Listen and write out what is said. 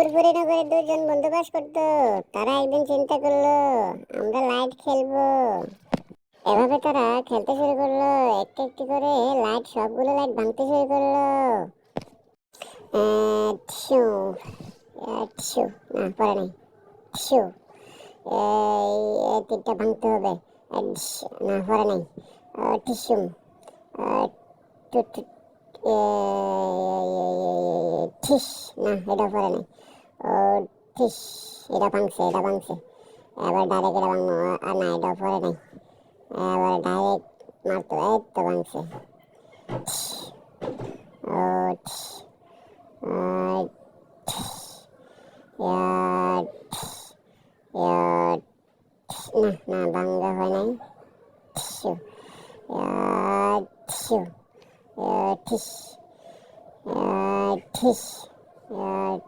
ফুরফুরি নগরে দুজন বন্ধু বাস করতো। তারা একদিন চিন্তা করল আমরা লাইট খেলব। এভাবে তারা খেলতে শুরু করল। একটু একটু করে লাইট সবগুলো লাইট ভাঙতে শুরু করল। টিস্যু আহ, না পরে নাই। টিস্যু এই তিনটা ভাঙতে হবে। না পরে নাই। আহ, টু ঠিস না, এটা পরে নাই। ও ঠিস এটা ভাঙছে এটা ভাঙছে। এবার ডাইরেক্ট এটা ভাঙবো, আর না, এটা পরে নাই। এবার ডাইরেক্ট মারতো এই তো ভাঙছে। ঠিস Yeah,